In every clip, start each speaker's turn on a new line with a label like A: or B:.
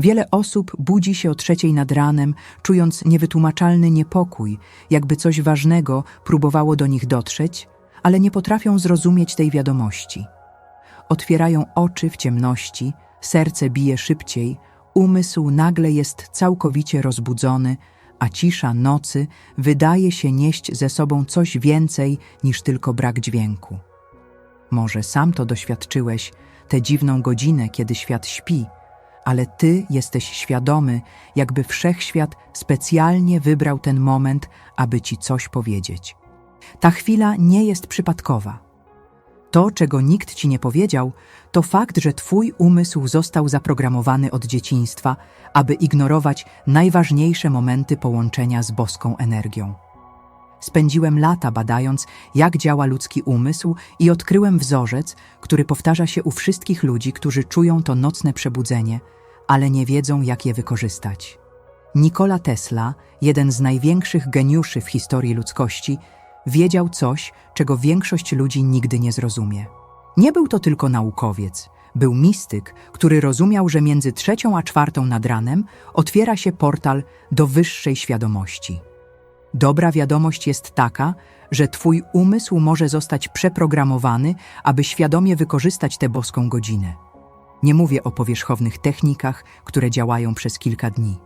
A: Wiele osób budzi się o trzeciej nad ranem, czując niewytłumaczalny niepokój, jakby coś ważnego próbowało do nich dotrzeć, ale nie potrafią zrozumieć tej wiadomości. Otwierają oczy w ciemności, serce bije szybciej, umysł nagle jest całkowicie rozbudzony, a cisza nocy wydaje się nieść ze sobą coś więcej niż tylko brak dźwięku. Może sam to doświadczyłeś, tę dziwną godzinę, kiedy świat śpi, ale ty jesteś świadomy, jakby wszechświat specjalnie wybrał ten moment, aby ci coś powiedzieć. Ta chwila nie jest przypadkowa. To, czego nikt ci nie powiedział, to fakt, że twój umysł został zaprogramowany od dzieciństwa, aby ignorować najważniejsze momenty połączenia z boską energią. Spędziłem lata badając, jak działa ludzki umysł i odkryłem wzorzec, który powtarza się u wszystkich ludzi, którzy czują to nocne przebudzenie, ale nie wiedzą, jak je wykorzystać. Nikola Tesla, jeden z największych geniuszy w historii ludzkości, wiedział coś, czego większość ludzi nigdy nie zrozumie. Nie był to tylko naukowiec, był mistyk, który rozumiał, że między trzecią a czwartą nad ranem otwiera się portal do wyższej świadomości. Dobra wiadomość jest taka, że Twój umysł może zostać przeprogramowany, aby świadomie wykorzystać tę boską godzinę. Nie mówię o powierzchownych technikach, które działają przez kilka dni.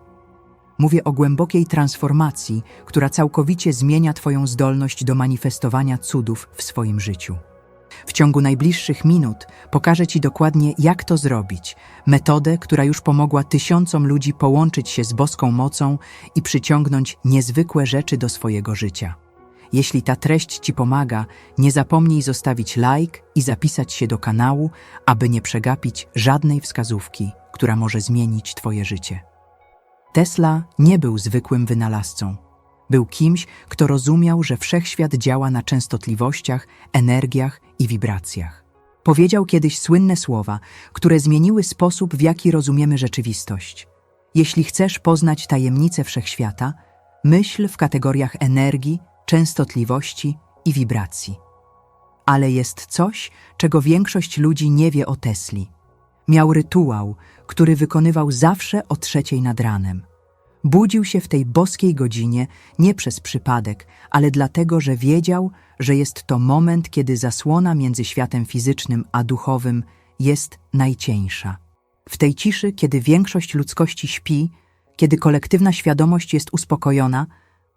A: Mówię o głębokiej transformacji, która całkowicie zmienia Twoją zdolność do manifestowania cudów w swoim życiu. W ciągu najbliższych minut pokażę Ci dokładnie, jak to zrobić. Metodę, która już pomogła tysiącom ludzi połączyć się z boską mocą i przyciągnąć niezwykłe rzeczy do swojego życia. Jeśli ta treść Ci pomaga, nie zapomnij zostawić like i zapisać się do kanału, aby nie przegapić żadnej wskazówki, która może zmienić Twoje życie. Tesla nie był zwykłym wynalazcą. Był kimś, kto rozumiał, że wszechświat działa na częstotliwościach, energiach i wibracjach. Powiedział kiedyś słynne słowa, które zmieniły sposób, w jaki rozumiemy rzeczywistość. Jeśli chcesz poznać tajemnice wszechświata, myśl w kategoriach energii, częstotliwości i wibracji. Ale jest coś, czego większość ludzi nie wie o Tesli. Miał rytuał, który wykonywał zawsze o trzeciej nad ranem. Budził się w tej boskiej godzinie nie przez przypadek, ale dlatego, że wiedział, że jest to moment, kiedy zasłona między światem fizycznym a duchowym jest najcieńsza. W tej ciszy, kiedy większość ludzkości śpi, kiedy kolektywna świadomość jest uspokojona,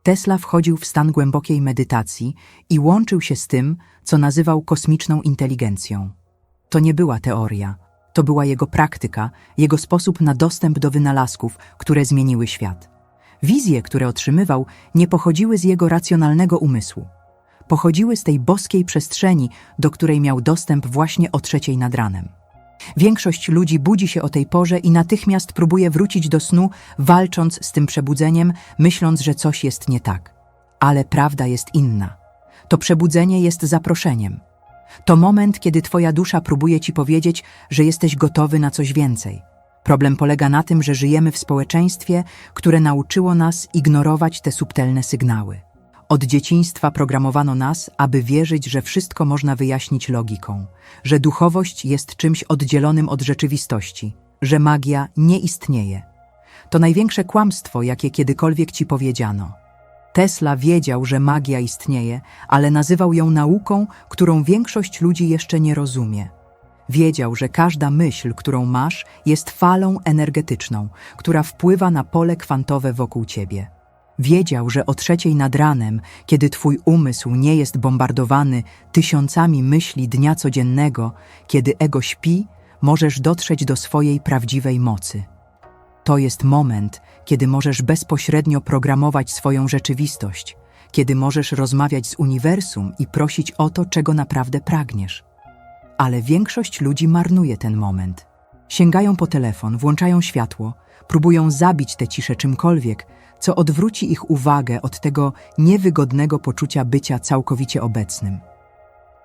A: Tesla wchodził w stan głębokiej medytacji i łączył się z tym, co nazywał kosmiczną inteligencją. To nie była teoria, to była jego praktyka, jego sposób na dostęp do wynalazków, które zmieniły świat. Wizje, które otrzymywał, nie pochodziły z jego racjonalnego umysłu. Pochodziły z tej boskiej przestrzeni, do której miał dostęp właśnie o trzeciej nad ranem. Większość ludzi budzi się o tej porze i natychmiast próbuje wrócić do snu, walcząc z tym przebudzeniem, myśląc, że coś jest nie tak. Ale prawda jest inna. To przebudzenie jest zaproszeniem. To moment, kiedy Twoja dusza próbuje Ci powiedzieć, że jesteś gotowy na coś więcej. Problem polega na tym, że żyjemy w społeczeństwie, które nauczyło nas ignorować te subtelne sygnały. Od dzieciństwa programowano nas, aby wierzyć, że wszystko można wyjaśnić logiką, że duchowość jest czymś oddzielonym od rzeczywistości, że magia nie istnieje. To największe kłamstwo, jakie kiedykolwiek ci powiedziano. Tesla wiedział, że magia istnieje, ale nazywał ją nauką, którą większość ludzi jeszcze nie rozumie. Wiedział, że każda myśl, którą masz, jest falą energetyczną, która wpływa na pole kwantowe wokół ciebie. Wiedział, że o trzeciej nad ranem, kiedy twój umysł nie jest bombardowany tysiącami myśli dnia codziennego, kiedy ego śpi, możesz dotrzeć do swojej prawdziwej mocy. To jest moment, kiedy możesz bezpośrednio programować swoją rzeczywistość, kiedy możesz rozmawiać z uniwersum i prosić o to, czego naprawdę pragniesz. Ale większość ludzi marnuje ten moment. Sięgają po telefon, włączają światło, próbują zabić tę ciszę czymkolwiek, co odwróci ich uwagę od tego niewygodnego poczucia bycia całkowicie obecnym.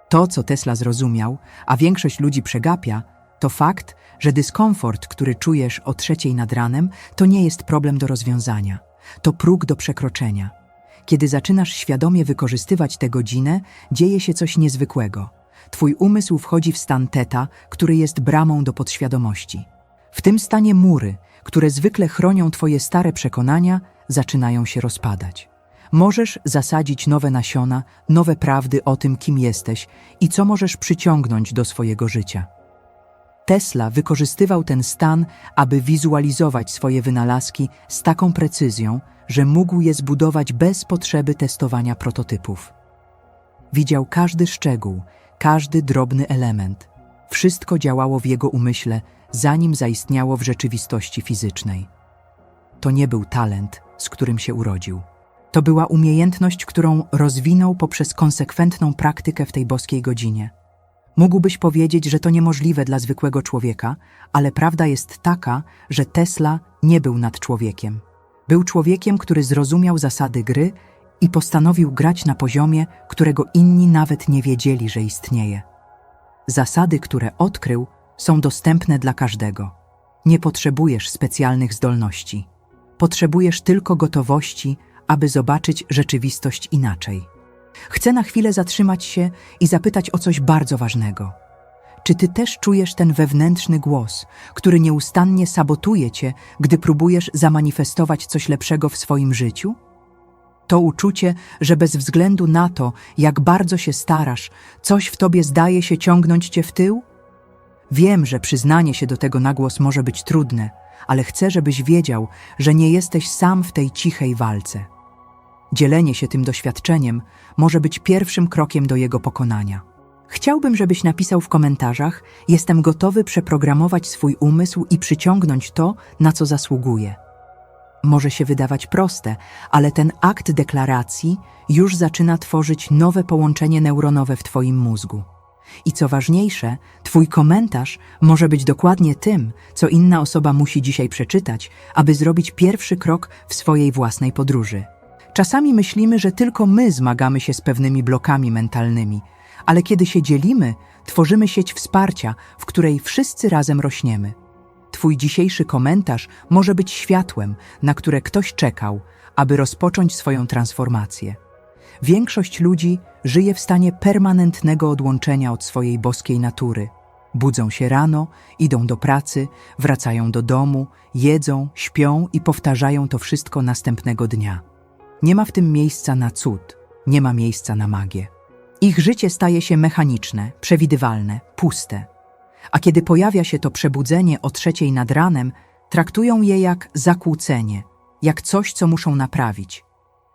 A: To, co Tesla zrozumiał, a większość ludzi przegapia, to fakt, że dyskomfort, który czujesz o trzeciej nad ranem, to nie jest problem do rozwiązania. To próg do przekroczenia. Kiedy zaczynasz świadomie wykorzystywać tę godzinę, dzieje się coś niezwykłego. Twój umysł wchodzi w stan teta, który jest bramą do podświadomości. W tym stanie mury, które zwykle chronią Twoje stare przekonania, zaczynają się rozpadać. Możesz zasadzić nowe nasiona, nowe prawdy o tym, kim jesteś i co możesz przyciągnąć do swojego życia. Tesla wykorzystywał ten stan, aby wizualizować swoje wynalazki z taką precyzją, że mógł je zbudować bez potrzeby testowania prototypów. Widział każdy szczegół, każdy drobny element. Wszystko działało w jego umyśle, zanim zaistniało w rzeczywistości fizycznej. To nie był talent, z którym się urodził. To była umiejętność, którą rozwinął poprzez konsekwentną praktykę w tej boskiej godzinie. Mógłbyś powiedzieć, że to niemożliwe dla zwykłego człowieka, ale prawda jest taka, że Tesla nie był nad człowiekiem. Był człowiekiem, który zrozumiał zasady gry i postanowił grać na poziomie, którego inni nawet nie wiedzieli, że istnieje. Zasady, które odkrył, są dostępne dla każdego. Nie potrzebujesz specjalnych zdolności. Potrzebujesz tylko gotowości, aby zobaczyć rzeczywistość inaczej. Chcę na chwilę zatrzymać się i zapytać o coś bardzo ważnego. Czy ty też czujesz ten wewnętrzny głos, który nieustannie sabotuje cię, gdy próbujesz zamanifestować coś lepszego w swoim życiu? To uczucie, że bez względu na to, jak bardzo się starasz, coś w tobie zdaje się ciągnąć cię w tył? Wiem, że przyznanie się do tego na głos może być trudne, ale chcę, żebyś wiedział, że nie jesteś sam w tej cichej walce. Dzielenie się tym doświadczeniem może być pierwszym krokiem do jego pokonania. Chciałbym, żebyś napisał w komentarzach: Jestem gotowy przeprogramować swój umysł i przyciągnąć to, na co zasługuję. Może się wydawać proste, ale ten akt deklaracji już zaczyna tworzyć nowe połączenie neuronowe w Twoim mózgu. I co ważniejsze, Twój komentarz może być dokładnie tym, co inna osoba musi dzisiaj przeczytać, aby zrobić pierwszy krok w swojej własnej podróży. Czasami myślimy, że tylko my zmagamy się z pewnymi blokami mentalnymi, ale kiedy się dzielimy, tworzymy sieć wsparcia, w której wszyscy razem rośniemy. Twój dzisiejszy komentarz może być światłem, na które ktoś czekał, aby rozpocząć swoją transformację. Większość ludzi żyje w stanie permanentnego odłączenia od swojej boskiej natury. Budzą się rano, idą do pracy, wracają do domu, jedzą, śpią i powtarzają to wszystko następnego dnia. Nie ma w tym miejsca na cud, nie ma miejsca na magię. Ich życie staje się mechaniczne, przewidywalne, puste. A kiedy pojawia się to przebudzenie o trzeciej nad ranem, traktują je jak zakłócenie, jak coś, co muszą naprawić.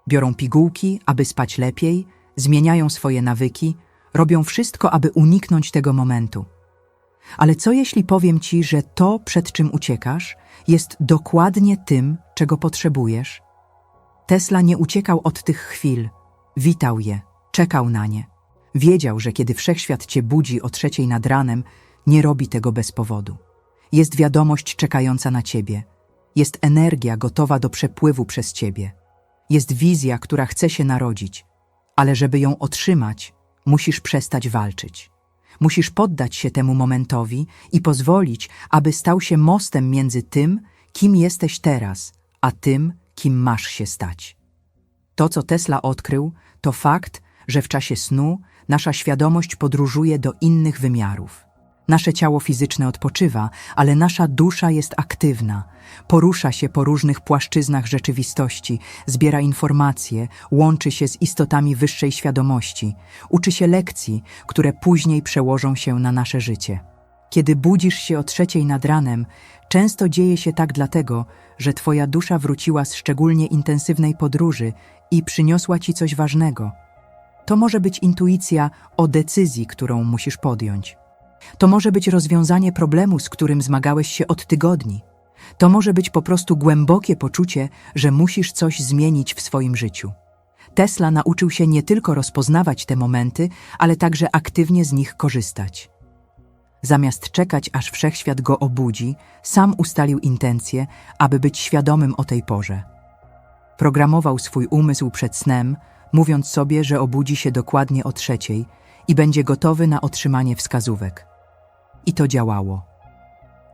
A: Biorą pigułki, aby spać lepiej, zmieniają swoje nawyki, robią wszystko, aby uniknąć tego momentu. Ale co jeśli powiem ci, że to, przed czym uciekasz, jest dokładnie tym, czego potrzebujesz? Tesla nie uciekał od tych chwil, witał je, czekał na nie. Wiedział, że kiedy wszechświat cię budzi o trzeciej nad ranem, nie robi tego bez powodu. Jest wiadomość czekająca na ciebie. Jest energia gotowa do przepływu przez ciebie. Jest wizja, która chce się narodzić. Ale żeby ją otrzymać, musisz przestać walczyć. Musisz poddać się temu momentowi i pozwolić, aby stał się mostem między tym, kim jesteś teraz, a tym, kim masz się stać. To, co Tesla odkrył, to fakt, że w czasie snu nasza świadomość podróżuje do innych wymiarów. Nasze ciało fizyczne odpoczywa, ale nasza dusza jest aktywna. Porusza się po różnych płaszczyznach rzeczywistości, zbiera informacje, łączy się z istotami wyższej świadomości, uczy się lekcji, które później przełożą się na nasze życie. Kiedy budzisz się o trzeciej nad ranem, często dzieje się tak dlatego, że Twoja dusza wróciła z szczególnie intensywnej podróży i przyniosła Ci coś ważnego. To może być intuicja o decyzji, którą musisz podjąć. To może być rozwiązanie problemu, z którym zmagałeś się od tygodni. To może być po prostu głębokie poczucie, że musisz coś zmienić w swoim życiu. Tesla nauczył się nie tylko rozpoznawać te momenty, ale także aktywnie z nich korzystać. Zamiast czekać, aż wszechświat go obudzi, sam ustalił intencję, aby być świadomym o tej porze. Programował swój umysł przed snem, mówiąc sobie, że obudzi się dokładnie o trzeciej i będzie gotowy na otrzymanie wskazówek. I to działało.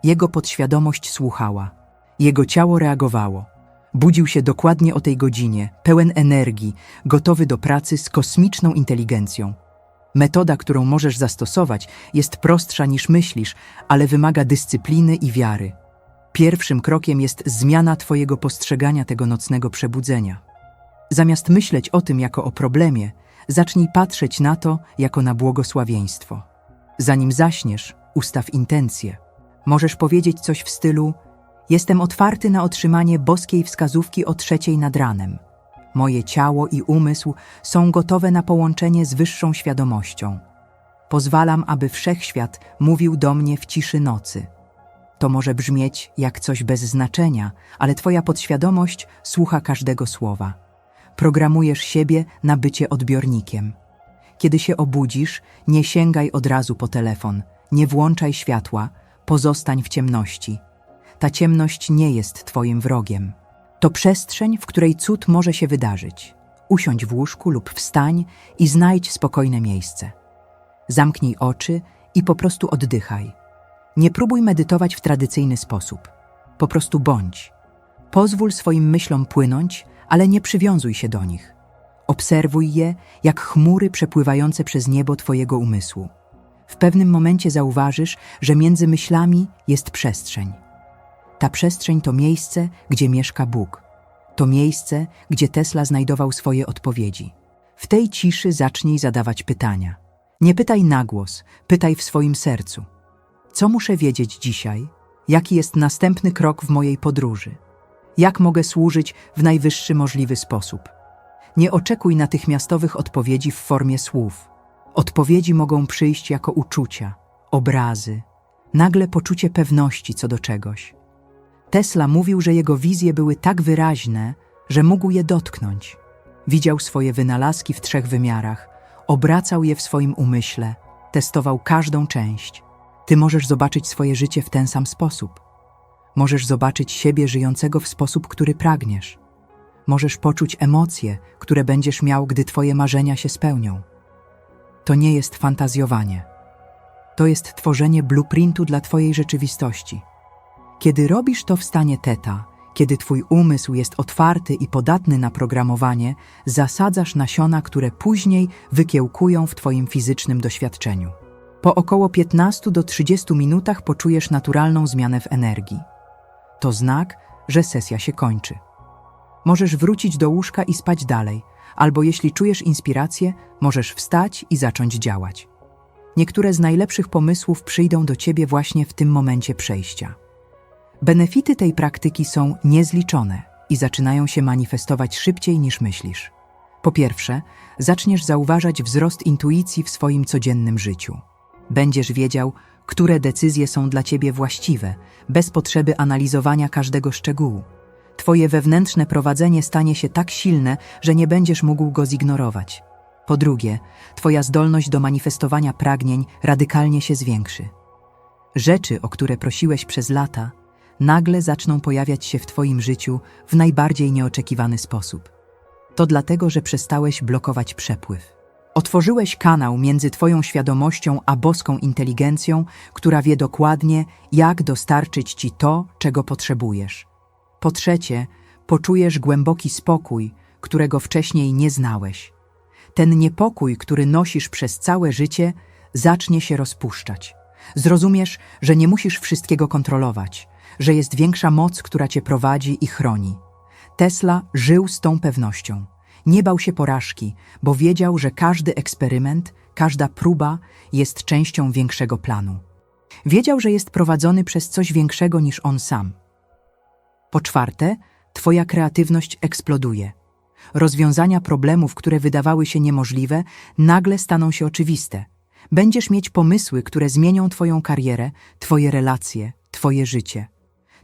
A: Jego podświadomość słuchała, jego ciało reagowało. Budził się dokładnie o tej godzinie, pełen energii, gotowy do pracy z kosmiczną inteligencją. Metoda, którą możesz zastosować, jest prostsza niż myślisz, ale wymaga dyscypliny i wiary. Pierwszym krokiem jest zmiana Twojego postrzegania tego nocnego przebudzenia. Zamiast myśleć o tym jako o problemie, zacznij patrzeć na to jako na błogosławieństwo. Zanim zaśniesz, ustaw intencje. Możesz powiedzieć coś w stylu: Jestem otwarty na otrzymanie boskiej wskazówki o trzeciej nad ranem. Moje ciało i umysł są gotowe na połączenie z wyższą świadomością. Pozwalam, aby wszechświat mówił do mnie w ciszy nocy. To może brzmieć jak coś bez znaczenia, ale Twoja podświadomość słucha każdego słowa. Programujesz siebie na bycie odbiornikiem. Kiedy się obudzisz, nie sięgaj od razu po telefon, nie włączaj światła, pozostań w ciemności. Ta ciemność nie jest Twoim wrogiem. To przestrzeń, w której cud może się wydarzyć. Usiądź w łóżku lub wstań i znajdź spokojne miejsce. Zamknij oczy i po prostu oddychaj. Nie próbuj medytować w tradycyjny sposób. Po prostu bądź. Pozwól swoim myślom płynąć, ale nie przywiązuj się do nich. Obserwuj je jak chmury przepływające przez niebo Twojego umysłu. W pewnym momencie zauważysz, że między myślami jest przestrzeń. Ta przestrzeń to miejsce, gdzie mieszka Bóg. To miejsce, gdzie Tesla znajdował swoje odpowiedzi. W tej ciszy zacznij zadawać pytania. Nie pytaj na głos, pytaj w swoim sercu. Co muszę wiedzieć dzisiaj? Jaki jest następny krok w mojej podróży? Jak mogę służyć w najwyższy możliwy sposób? Nie oczekuj natychmiastowych odpowiedzi w formie słów. Odpowiedzi mogą przyjść jako uczucia, obrazy, nagle poczucie pewności co do czegoś. Tesla mówił, że jego wizje były tak wyraźne, że mógł je dotknąć. Widział swoje wynalazki w trzech wymiarach, obracał je w swoim umyśle, testował każdą część. Ty możesz zobaczyć swoje życie w ten sam sposób. Możesz zobaczyć siebie żyjącego w sposób, który pragniesz. Możesz poczuć emocje, które będziesz miał, gdy Twoje marzenia się spełnią. To nie jest fantazjowanie. To jest tworzenie blueprintu dla Twojej rzeczywistości. Kiedy robisz to w stanie teta, kiedy Twój umysł jest otwarty i podatny na programowanie, zasadzasz nasiona, które później wykiełkują w Twoim fizycznym doświadczeniu. Po około 15 do 30 minutach poczujesz naturalną zmianę w energii. To znak, że sesja się kończy. Możesz wrócić do łóżka i spać dalej, albo jeśli czujesz inspirację, możesz wstać i zacząć działać. Niektóre z najlepszych pomysłów przyjdą do ciebie właśnie w tym momencie przejścia. Benefity tej praktyki są niezliczone i zaczynają się manifestować szybciej niż myślisz. Po pierwsze, zaczniesz zauważać wzrost intuicji w swoim codziennym życiu. Będziesz wiedział, które decyzje są dla ciebie właściwe, bez potrzeby analizowania każdego szczegółu. Twoje wewnętrzne prowadzenie stanie się tak silne, że nie będziesz mógł go zignorować. Po drugie, Twoja zdolność do manifestowania pragnień radykalnie się zwiększy. Rzeczy, o które prosiłeś przez lata, nagle zaczną pojawiać się w Twoim życiu w najbardziej nieoczekiwany sposób. To dlatego, że przestałeś blokować przepływ. Otworzyłeś kanał między Twoją świadomością a boską inteligencją, która wie dokładnie, jak dostarczyć Ci to, czego potrzebujesz. Po trzecie, poczujesz głęboki spokój, którego wcześniej nie znałeś. Ten niepokój, który nosisz przez całe życie, zacznie się rozpuszczać. Zrozumiesz, że nie musisz wszystkiego kontrolować, że jest większa moc, która cię prowadzi i chroni. Tesla żył z tą pewnością. Nie bał się porażki, bo wiedział, że każdy eksperyment, każda próba jest częścią większego planu. Wiedział, że jest prowadzony przez coś większego niż on sam. Po czwarte, Twoja kreatywność eksploduje. Rozwiązania problemów, które wydawały się niemożliwe, nagle staną się oczywiste. Będziesz mieć pomysły, które zmienią Twoją karierę, Twoje relacje, Twoje życie.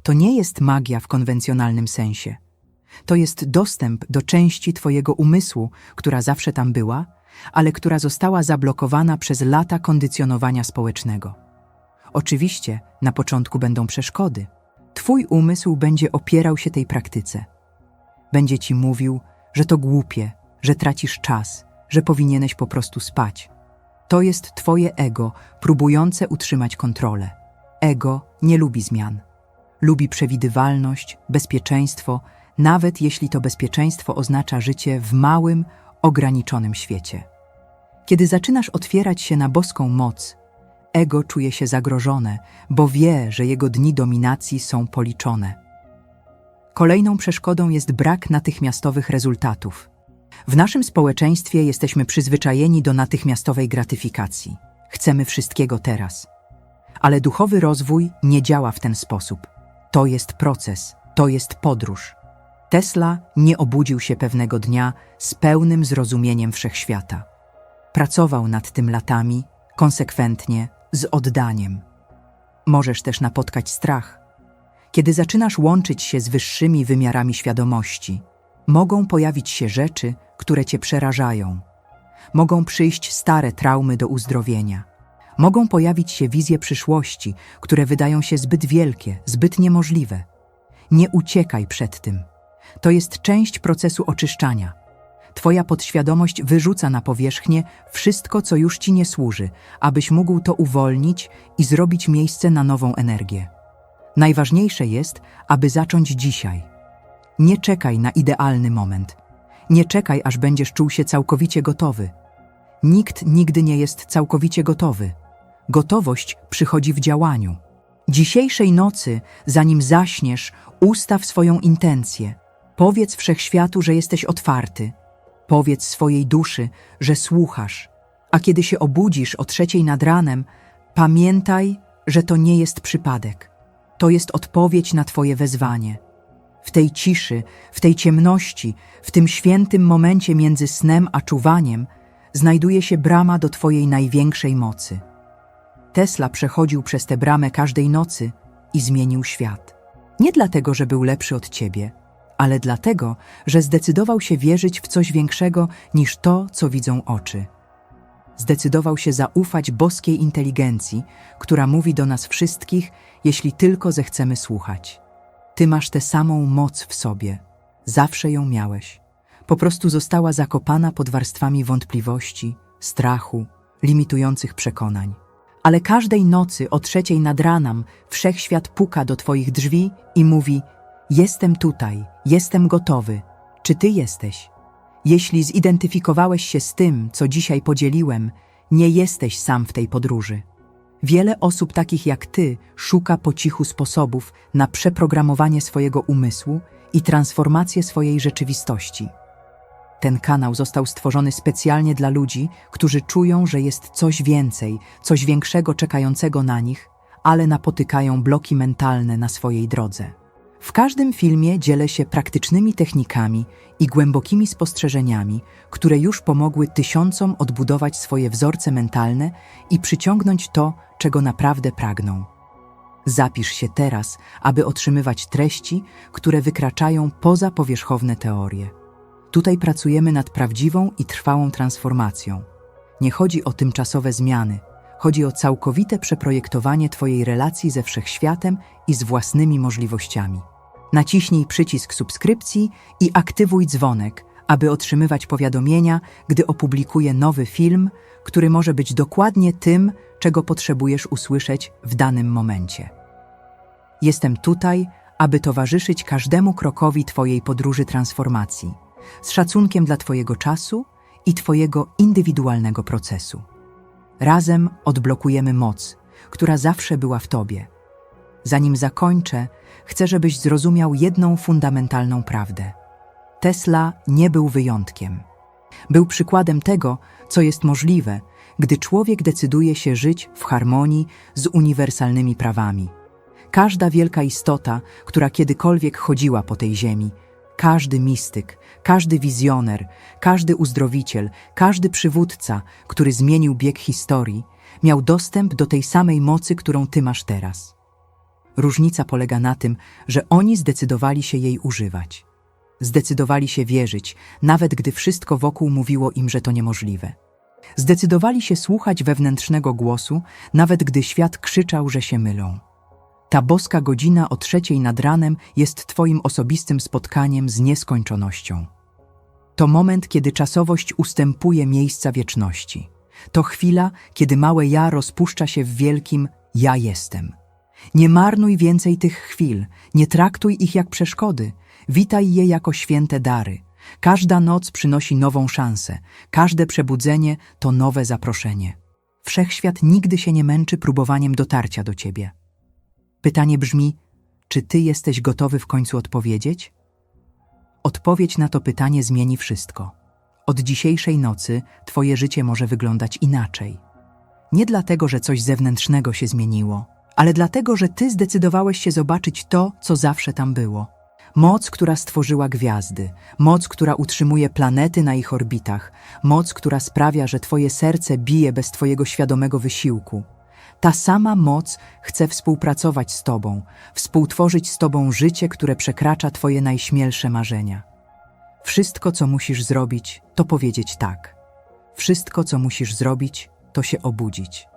A: To nie jest magia w konwencjonalnym sensie. To jest dostęp do części Twojego umysłu, która zawsze tam była, ale która została zablokowana przez lata kondycjonowania społecznego. Oczywiście na początku będą przeszkody. Twój umysł będzie opierał się tej praktyce. Będzie ci mówił, że to głupie, że tracisz czas, że powinieneś po prostu spać. To jest Twoje ego próbujące utrzymać kontrolę. Ego nie lubi zmian. Lubi przewidywalność, bezpieczeństwo, nawet jeśli to bezpieczeństwo oznacza życie w małym, ograniczonym świecie. Kiedy zaczynasz otwierać się na boską moc, ego czuje się zagrożone, bo wie, że jego dni dominacji są policzone. Kolejną przeszkodą jest brak natychmiastowych rezultatów. W naszym społeczeństwie jesteśmy przyzwyczajeni do natychmiastowej gratyfikacji. Chcemy wszystkiego teraz. Ale duchowy rozwój nie działa w ten sposób. To jest proces, to jest podróż. Tesla nie obudził się pewnego dnia z pełnym zrozumieniem wszechświata. Pracował nad tym latami, konsekwentnie, z oddaniem. Możesz też napotkać strach. Kiedy zaczynasz łączyć się z wyższymi wymiarami świadomości, mogą pojawić się rzeczy, które cię przerażają. Mogą przyjść stare traumy do uzdrowienia. Mogą pojawić się wizje przyszłości, które wydają się zbyt wielkie, zbyt niemożliwe. Nie uciekaj przed tym. To jest część procesu oczyszczania. Twoja podświadomość wyrzuca na powierzchnię wszystko, co już ci nie służy, abyś mógł to uwolnić i zrobić miejsce na nową energię. Najważniejsze jest, aby zacząć dzisiaj. Nie czekaj na idealny moment. Nie czekaj, aż będziesz czuł się całkowicie gotowy. Nikt nigdy nie jest całkowicie gotowy. Gotowość przychodzi w działaniu. Dzisiejszej nocy, zanim zaśniesz, ustaw swoją intencję. Powiedz wszechświatu, że jesteś otwarty. Powiedz swojej duszy, że słuchasz. A kiedy się obudzisz o trzeciej nad ranem, pamiętaj, że to nie jest przypadek. To jest odpowiedź na Twoje wezwanie. W tej ciszy, w tej ciemności, w tym świętym momencie między snem a czuwaniem, znajduje się brama do Twojej największej mocy. Tesla przechodził przez tę bramę każdej nocy i zmienił świat. Nie dlatego, że był lepszy od Ciebie, ale dlatego, że zdecydował się wierzyć w coś większego niż to, co widzą oczy. Zdecydował się zaufać boskiej inteligencji, która mówi do nas wszystkich, jeśli tylko zechcemy słuchać. Ty masz tę samą moc w sobie. Zawsze ją miałeś. Po prostu została zakopana pod warstwami wątpliwości, strachu, limitujących przekonań. Ale każdej nocy o trzeciej nad ranem wszechświat puka do Twoich drzwi i mówi: Jestem tutaj, jestem gotowy. Czy Ty jesteś? Jeśli zidentyfikowałeś się z tym, co dzisiaj podzieliłem, nie jesteś sam w tej podróży. Wiele osób takich jak Ty szuka po cichu sposobów na przeprogramowanie swojego umysłu i transformację swojej rzeczywistości. Ten kanał został stworzony specjalnie dla ludzi, którzy czują, że jest coś więcej, coś większego czekającego na nich, ale napotykają bloki mentalne na swojej drodze. W każdym filmie dzielę się praktycznymi technikami i głębokimi spostrzeżeniami, które już pomogły tysiącom odbudować swoje wzorce mentalne i przyciągnąć to, czego naprawdę pragną. Zapisz się teraz, aby otrzymywać treści, które wykraczają poza powierzchowne teorie. Tutaj pracujemy nad prawdziwą i trwałą transformacją. Nie chodzi o tymczasowe zmiany, chodzi o całkowite przeprojektowanie Twojej relacji ze wszechświatem i z własnymi możliwościami. Naciśnij przycisk subskrypcji i aktywuj dzwonek, aby otrzymywać powiadomienia, gdy opublikuję nowy film, który może być dokładnie tym, czego potrzebujesz usłyszeć w danym momencie. Jestem tutaj, aby towarzyszyć każdemu krokowi Twojej podróży transformacji, z szacunkiem dla Twojego czasu i Twojego indywidualnego procesu. Razem odblokujemy moc, która zawsze była w Tobie. Zanim zakończę, chcę, żebyś zrozumiał jedną fundamentalną prawdę. Tesla nie był wyjątkiem. Był przykładem tego, co jest możliwe, gdy człowiek decyduje się żyć w harmonii z uniwersalnymi prawami. Każda wielka istota, która kiedykolwiek chodziła po tej ziemi, każdy mistyk, każdy wizjoner, każdy uzdrowiciel, każdy przywódca, który zmienił bieg historii, miał dostęp do tej samej mocy, którą ty masz teraz. Różnica polega na tym, że oni zdecydowali się jej używać. Zdecydowali się wierzyć, nawet gdy wszystko wokół mówiło im, że to niemożliwe. Zdecydowali się słuchać wewnętrznego głosu, nawet gdy świat krzyczał, że się mylą. Ta boska godzina o trzeciej nad ranem jest Twoim osobistym spotkaniem z nieskończonością. To moment, kiedy czasowość ustępuje miejsca wieczności. To chwila, kiedy małe ja rozpuszcza się w wielkim ja jestem. Nie marnuj więcej tych chwil, nie traktuj ich jak przeszkody, witaj je jako święte dary. Każda noc przynosi nową szansę, każde przebudzenie to nowe zaproszenie. Wszechświat nigdy się nie męczy próbowaniem dotarcia do ciebie. Pytanie brzmi: czy ty jesteś gotowy w końcu odpowiedzieć? Odpowiedź na to pytanie zmieni wszystko. Od dzisiejszej nocy twoje życie może wyglądać inaczej. Nie dlatego, że coś zewnętrznego się zmieniło, ale dlatego, że ty zdecydowałeś się zobaczyć to, co zawsze tam było. Moc, która stworzyła gwiazdy, moc, która utrzymuje planety na ich orbitach, moc, która sprawia, że twoje serce bije bez twojego świadomego wysiłku. Ta sama moc chce współpracować z tobą, współtworzyć z tobą życie, które przekracza twoje najśmielsze marzenia. Wszystko, co musisz zrobić, to powiedzieć tak. Wszystko, co musisz zrobić, to się obudzić.